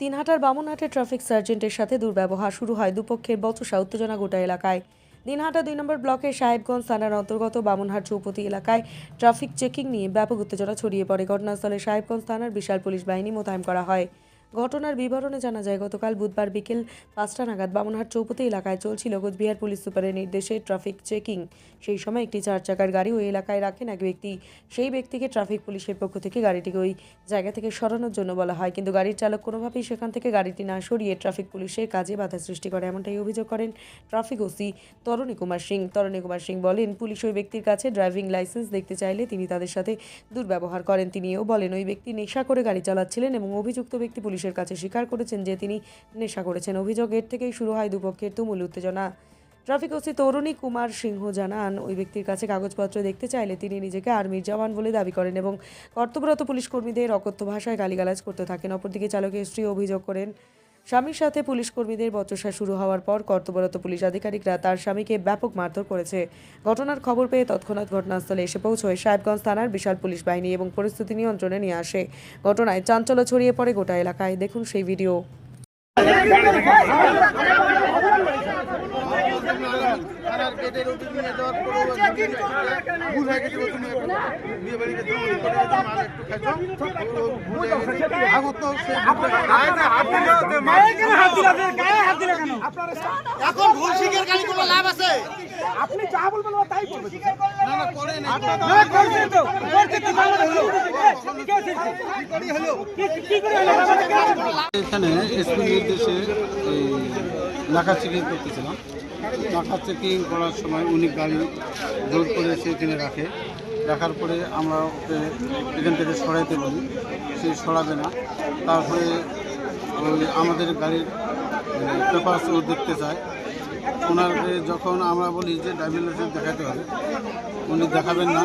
দিনহাটার বামনহাটে traffic সার্জেন্টের সাথে দুর্ব্যবহার শুরু হয় দুপক্ষের বচসা উত্তেজনা গোটা এলাকায়। দিনহাটা দুই নম্বর ব্লকের সাহেবগঞ্জ থানার অন্তর্গত বামনহাট চৌপতি এলাকায় ট্রাফিক চেকিং নিয়ে ব্যাপক উত্তেজনা ছড়িয়ে পড়ে। ঘটনাস্থলে সাহেবগঞ্জ থানার বিশাল পুলিশ বাহিনী মোতায়েন করা হয়। ঘটনার বিবরণে জানা যায়, গতকাল বুধবার বিকেল পাঁচটা নাগাদ বামনহাট চৌপতি এলাকায় চলছিল কোচবিহার পুলিশ সুপারের নির্দেশে ট্রাফিক চেকিং। সেই সময় একটি চার চাকার গাড়ি ওই এলাকায় রাখেন এক ব্যক্তি। সেই ব্যক্তিকে ট্রাফিক পুলিশের পক্ষ থেকে গাড়িটিকে ওই জায়গা থেকে সরানোর জন্য বলা হয়। কিন্তু গাড়ির চালক কোনোভাবেই সেখান থেকে গাড়িটি না সরিয়ে ট্রাফিক পুলিশের কাজে বাধা সৃষ্টি করে, এমনটাই অভিযোগ করেন ট্রাফিক ওসি তরণী কুমার সিং। তরণী কুমার সিং বলেন, পুলিশ ওই ব্যক্তির কাছে ড্রাইভিং লাইসেন্স দেখতে চাইলে তিনি তাদের সাথে দুর্ব্যবহার করেন। তিনিও বলেন, ওই ব্যক্তি নেশা করে গাড়ি চালাচ্ছিলেন এবং অভিযুক্ত ব্যক্তি পুলিশের কাছে স্বীকার করেছেন যে তিনি নেশা করেছেন। অভিযোগ এর থেকেই শুরু হয় দুপক্ষের তুমুল উত্তেজনা। ট্রাফিক ওসি তরুণী কুমার সিংহ জানান, ওই ব্যক্তির কাছে কাগজপত্র দেখতে চাইলে তিনি নিজেকে আর্মির জওয়ান বলে দাবি করেন এবং কর্তব্যরত পুলিশ কর্মীদের অকথ্য ভাষায় গালিগালাজ করতে থাকেন। অপরদিকে চালকের স্ত্রী অভিযোগ করেন স্বামীর সাথে পুলিশ কর্মীদের বচসা শুরু হওয়ার পর কর্তব্যরত পুলিশ আধিকারিকরা তার স্বামীকে ব্যাপক মারধর করেছে। ঘটনার খবর পেয়ে তৎক্ষণাৎ ঘটনাস্থলে এসে পৌঁছয় সাহেবগঞ্জ থানার বিশাল পুলিশ বাহিনী এবং পরিস্থিতি নিয়ন্ত্রণে নিয়ে আসে। ঘটনায় চাঞ্চল্য ছড়িয়ে পড়ে গোটা এলাকায়। দেখুন সেই ভিডিও। এখন ভুল শিখের গাড়ি কোনো লাভ আছে আপনি যা বলবেন তাই করবে তো। না না করে তো। না, করছে তো, করছে তো, এখানে এসপি নির্দেশে এই নাকা চেকিং করতেছিলাম। নাকা চেকিং করার সময় উনি গাড়ি জোর করে সে এখানে রাখে। রাখার পরে আমরা ওকে এখান থেকে সরাইতে বলি সে সরাবে না। তারপরে আমাদের গাড়ির পেপারস ও দেখতে চায় ওনাকে যখন আমরা বলি যে ড্রাইভিং লাইসেন্স দেখাতে হবে, উনি দেখাবেন না।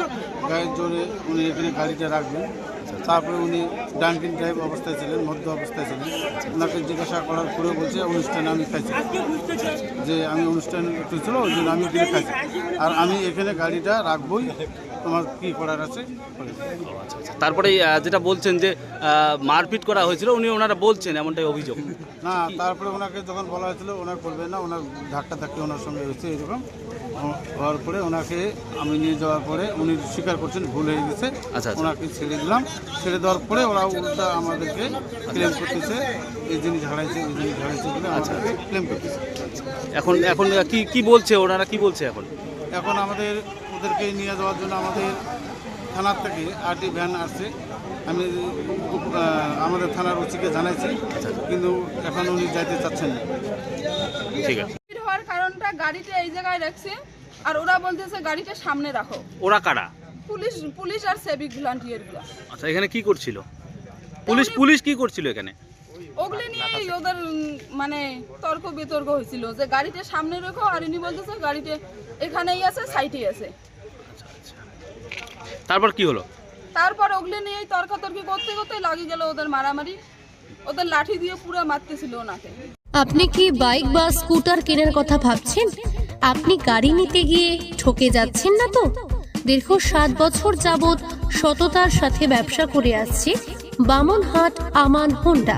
গাড়ির জোরে উনি এখানে গাড়িটা রাখবেন। তারপরে উনি ডাঙ্কিং ড্রাইভ অবস্থায় ছিলেন, মধ্য অবস্থায় ছিলেন। ওনাকে জিজ্ঞাসা করার পরে বলছে অনুষ্ঠানে আমি খাইছি। যে, আমি অনুষ্ঠান একটু ছিল, ওই জন্য আমি এখানে খাইছি। আর আমি এখানে গাড়িটা রাখবই তোমার কি করার আছে? করে তারপরে যেটা বলছেন যে মারপিট করা হয়েছিল উনি ওনারা বলছেন এমনটাই অভিযোগ। না তারপরে ওনাকে যখন বলা হয়েছিল ওনার করবে না ওনার ধাক্কা ধাক্কি ওনার সঙ্গে হয়েছে এরকম। হওয়ার পরে ওনাকে আমি নিয়ে যাওয়ার পরে উনি স্বীকার করছেন ভুল হয়ে গেছে। আচ্ছা, আচ্ছা। ওনাকে ছেড়ে দিলাম। ছেড়ে দেওয়ার পরে ওরা উল্টা আমাদেরকে ক্লেম করতেছে এই জিনিস হারাইছে এই জিনিস হারাইছে বলে আমাদেরকে ক্লেম করতেছে। এখন এখন কি কি বলছে ওনারা কি বলছে এখন? এখন আমাদের ওদেরকে নিয়ে যাওয়ার জন্য আমাদের থানার থেকে আরটি ভ্যান আসছে। আমি আমাদের থানার ওসিকে জানাইছি কিন্তু এখন উনি যাইতে চাচ্ছেন না। ঠিক আছে। ভিড় হওয়ার কারণটা গাড়িটা এই জায়গায় রাখছে আর ওরা বলতেছে গাড়িটা সামনে রাখো। ওরা কারা? পুলিশ পুলিশ আর সেভিক ভলান্টিয়ারগুলো আচ্ছা এখানে কি করছিল? পুলিশ পুলিশ কি করছিল এখানে? ওগুলো নিয়েই ওদের মানে তর্ক বিতর্ক হয়েছিল যে গাড়িটা সামনে রেখো আর ইনি বলতেছে গাড়িটা এখানেই আছে সাইটেই আছে। তারপর কি হলো? তারপর ওগুলো নিয়েই তর্কাতর্কি করতে করতে লাগে গেল ওদের মারামারি। ওদের লাঠি দিয়ে পুরো মারতেছিল ওনাকে। আপনি কি বাইক বা স্কুটার কেনার কথা ভাবছেন? আপনি গাড়ি নিতে গিয়ে ঠকে যাচ্ছেন না তো? দীর্ঘ সাত বছর যাবৎ সততার সাথে ব্যবসা করে আসছে বামনহাট আমান হোন্ডা।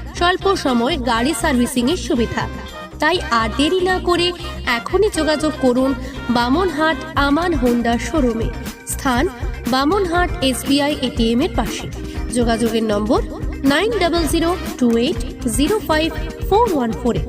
স্বল্প সময় গাড়ি সার্ভিসিং এর সুবিধা। তাই আর দেরি না করে এখনই যোগাযোগ করুন বামনহাট আমান হোন্ডা শোরুমে। স্থান বামনহাট এসবিআই এটিএম এর পাশে। যোগাযোগের number nine double zero two eight zero five four one ফোরে